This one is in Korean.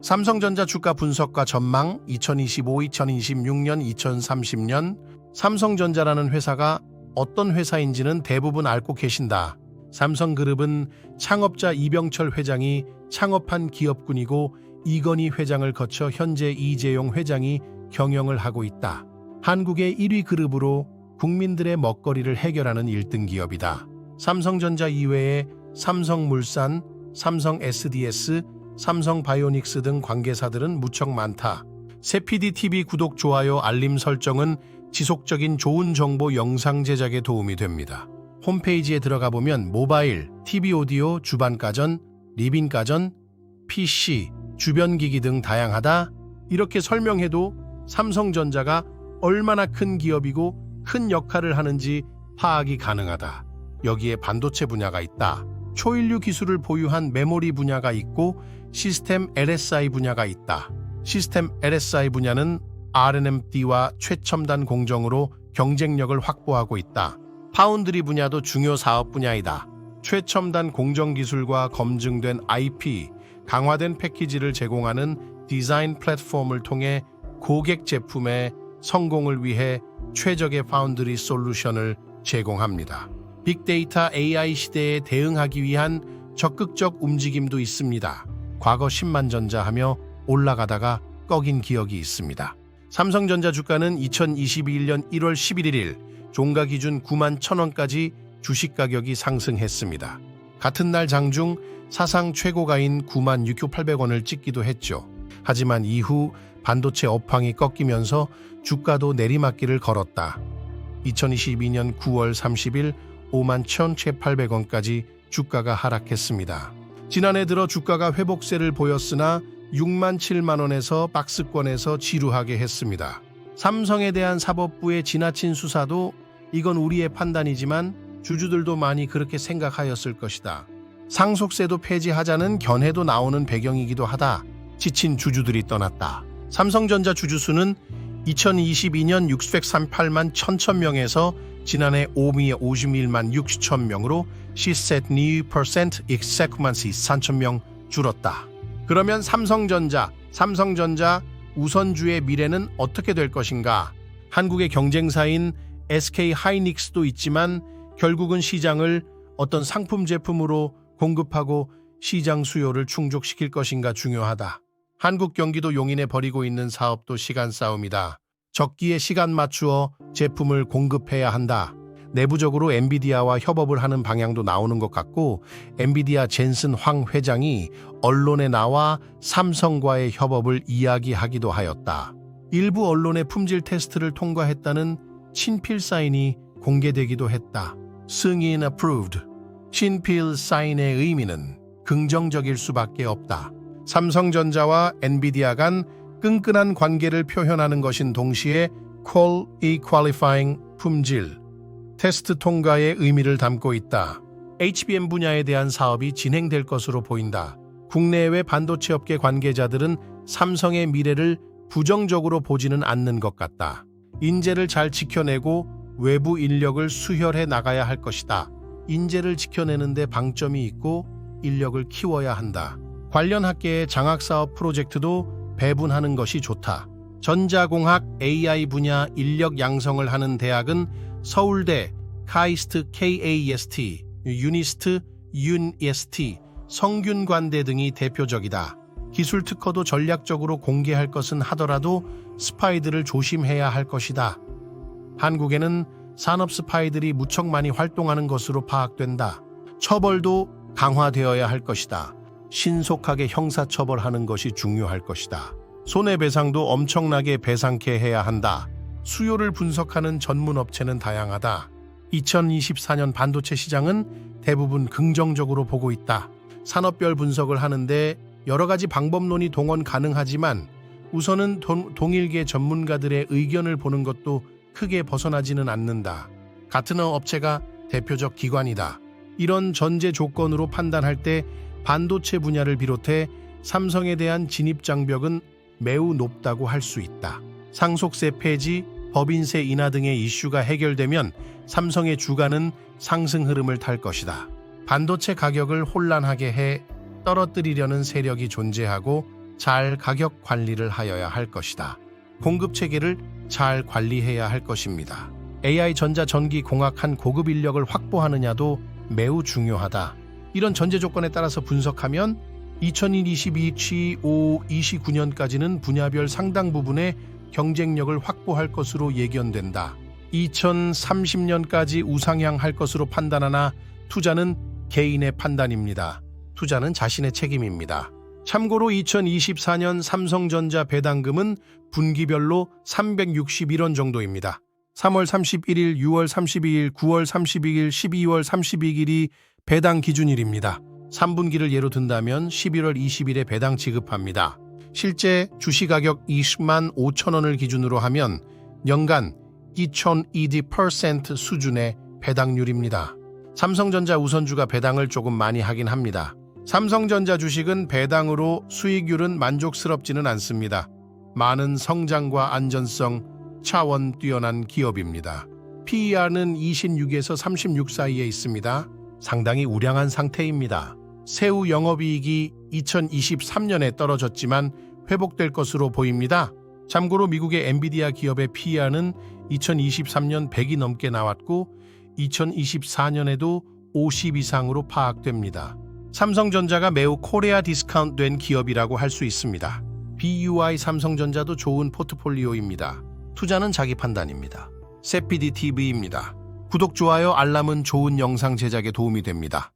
삼성전자 주가 분석과 전망 2025, 2026년, 2030년 삼성전자라는 회사가 어떤 회사인지는 대부분 알고 계신다. 삼성그룹은 창업자 이병철 회장이 창업한 기업군이고 이건희 회장을 거쳐 현재 이재용 회장이 경영을 하고 있다. 한국의 1위 그룹으로 국민들의 먹거리를 해결하는 1등 기업이다. 삼성전자 이외에 삼성물산, 삼성 SDS, 삼성 바이오닉스 등 관계사들은 무척 많다. 세피디 TV 구독, 좋아요, 알림 설정은 지속적인 좋은 정보 영상 제작에 도움이 됩니다. 홈페이지에 들어가 보면 모바일, TV 오디오, 주반 가전, 리빙 가전, PC, 주변 기기 등 다양하다. 이렇게 설명해도 삼성전자가 얼마나 큰 기업이고 큰 역할을 하는지 파악이 가능하다. 여기에 반도체 분야가 있다. 초인류 기술을 보유한 메모리 분야가 있고 시스템 LSI 분야가 있다. 시스템 LSI 분야는 RNMD와 최첨단 공정으로 경쟁력을 확보하고 있다. 파운드리 분야도 중요 사업 분야이다. 최첨단 공정 기술과 검증된 IP, 강화된 패키지를 제공하는 디자인 플랫폼을 통해 고객 제품의 성공을 위해 최적의 파운드리 솔루션을 제공합니다. 빅데이터 AI 시대에 대응하기 위한 적극적 움직임도 있습니다. 과거 10만 전자 하며 올라가다가 꺾인 기억이 있습니다. 삼성전자 주가는 2021년 1월 11일 종가 기준 9만 1천원까지 주식 가격이 상승했습니다. 같은 날 장중 사상 최고가인 9만 6,800원을 찍기도 했죠. 하지만 이후 반도체 업황이 꺾이면서 주가도 내리막길을 걸었다. 2022년 9월 30일 5만 1,800원까지 주가가 하락했습니다. 지난해 들어 주가가 회복세를 보였으나 6만 7만 원에서 박스권에서 지루하게 했습니다. 삼성에 대한 사법부의 지나친 수사도 이건 우리의 판단이지만 주주들도 많이 그렇게 생각하였을 것이다. 상속세도 폐지하자는 견해도 나오는 배경이기도 하다. 지친 주주들이 떠났다. 삼성전자 주주수는 2022년 638만 1천천명에서 지난해 5미 51만 6천 명으로 시셋 뉴 퍼센트 익세쿠만시 3천 명 줄었다. 그러면 삼성전자, 삼성전자 우선주의 미래는 어떻게 될 것인가? 한국의 경쟁사인 SK 하이닉스도 있지만 결국은 시장을 어떤 상품 제품으로 공급하고 시장 수요를 충족시킬 것인가 중요하다. 한국 경기도 용인에 벌이고 있는 사업도 시간 싸움이다. 적기에 시간 맞추어 제품을 공급해야 한다. 내부적으로 엔비디아와 협업을 하는 방향도 나오는 것 같고 엔비디아 젠슨 황 회장이 언론에 나와 삼성과의 협업을 이야기하기도 하였다. 일부 언론의 품질 테스트를 통과했다는 친필 사인이 공개되기도 했다. 승인 approved. 친필 사인의 의미는 긍정적일 수밖에 없다. 삼성전자와 엔비디아 간 끈끈한 관계를 표현하는 것인 동시에 Qual Equalifying 품질, 테스트 통과의 의미를 담고 있다. HBM 분야에 대한 사업이 진행될 것으로 보인다. 국내외 반도체 업계 관계자들은 삼성의 미래를 부정적으로 보지는 않는 것 같다. 인재를 잘 지켜내고 외부 인력을 수혈해 나가야 할 것이다. 인재를 지켜내는데 방점이 있고 인력을 키워야 한다. 관련 학계의 장학사업 프로젝트도 배분하는 것이 좋다. 전자공학 AI 분야 인력 양성을 하는 대학은 서울대, 카이스트 KAST, 유니스트 윤EST, 성균관대 등이 대표적이다. 기술 특허도 전략적으로 공개할 것은 하더라도 스파이들을 조심해야 할 것이다. 한국에는 산업 스파이들이 무척 많이 활동하는 것으로 파악된다. 처벌도 강화되어야 할 것이다. 신속하게 형사처벌하는 것이 중요할 것이다. 손해배상도 엄청나게 배상케 해야 한다. 수요를 분석하는 전문 업체는 다양하다. 2024년 반도체 시장은 대부분 긍정적으로 보고 있다. 산업별 분석을 하는데 여러 가지 방법론이 동원 가능하지만 우선은 동, 동일계 전문가들의 의견을 보는 것도 크게 벗어나지는 않는다. 가트너 업체가 대표적 기관이다. 이런 전제 조건으로 판단할 때 반도체 분야를 비롯해 삼성에 대한 진입 장벽은 매우 높다고 할 수 있다. 상속세 폐지, 법인세 인하 등의 이슈가 해결되면 삼성의 주가는 상승 흐름을 탈 것이다. 반도체 가격을 혼란하게 해 떨어뜨리려는 세력이 존재하고 잘 가격 관리를 하여야 할 것이다. 공급 체계를 잘 관리해야 할 것입니다. AI 전자 전기 공학한 고급 인력을 확보하느냐도 매우 중요하다. 이런 전제 조건에 따라서 분석하면 2022, 25, 29년까지는 분야별 상당 부분의 경쟁력을 확보할 것으로 예견된다. 2030년까지 우상향할 것으로 판단하나 투자는 개인의 판단입니다. 투자는 자신의 책임입니다. 참고로 2024년 삼성전자 배당금은 분기별로 361원 정도입니다. 3월 31일, 6월 32일, 9월 32일, 12월 32일이 배당 기준일입니다. 3분기를 예로 든다면 11월 20일에 배당 지급합니다. 실제 주식 가격 20만 5천 원을 기준으로 하면 연간 2,002% 수준의 배당률입니다. 삼성전자 우선주가 배당을 조금 많이 하긴 합니다. 삼성전자 주식은 배당으로 수익률은 만족스럽지는 않습니다. 많은 성장과 안전성, 차원 뛰어난 기업입니다. PER는 26에서 36 사이에 있습니다. 상당히 우량한 상태입니다. 새우 영업이익이 2023년에 떨어졌지만 회복될 것으로 보입니다. 참고로 미국의 엔비디아 기업의 PER는 2023년 100이 넘게 나왔고 2024년에도 50 이상으로 파악됩니다. 삼성전자가 매우 코리아 디스카운트 된 기업이라고 할 수 있습니다. BUI 삼성전자도 좋은 포트폴리오입니다. 투자는 자기 판단입니다. 세피디 TV입니다. 구독, 좋아요, 알람은 좋은 영상 제작에 도움이 됩니다.